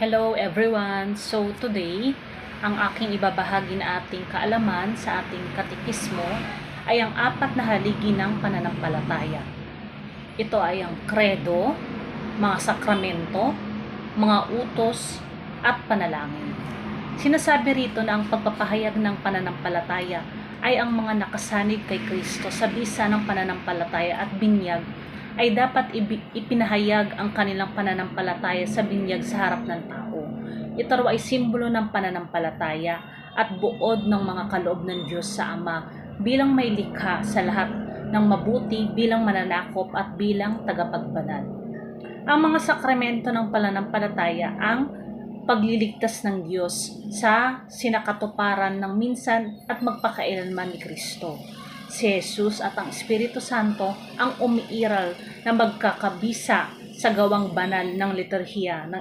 Hello everyone! So today, ang aking ibabahagi na ating kaalaman sa ating katikismo ay ang apat na haligi ng pananampalataya. Ito ay ang kredo, mga sakramento, mga utos, at panalangin. Sinasabi rito na ang pagpapahayag ng pananampalataya ay ang mga nakasanib kay Kristo sa bisa ng pananampalataya at binyag ay dapat ipinahayag ang kanilang pananampalataya sa binyag sa harap ng tao. Ito raw ay simbolo ng pananampalataya at buod ng mga kaloob ng Diyos sa Ama bilang may likha sa lahat ng mabuti bilang mananakop at bilang tagapagbanal. Ang mga sakramento ng pananampalataya ang pagliligtas ng Diyos sa sinakatuparan ng minsan at magpakailanman ni Kristo. Si Jesus at ang Espiritu Santo ang umiiral na magkakabisa sa gawang banal ng liturhiya ng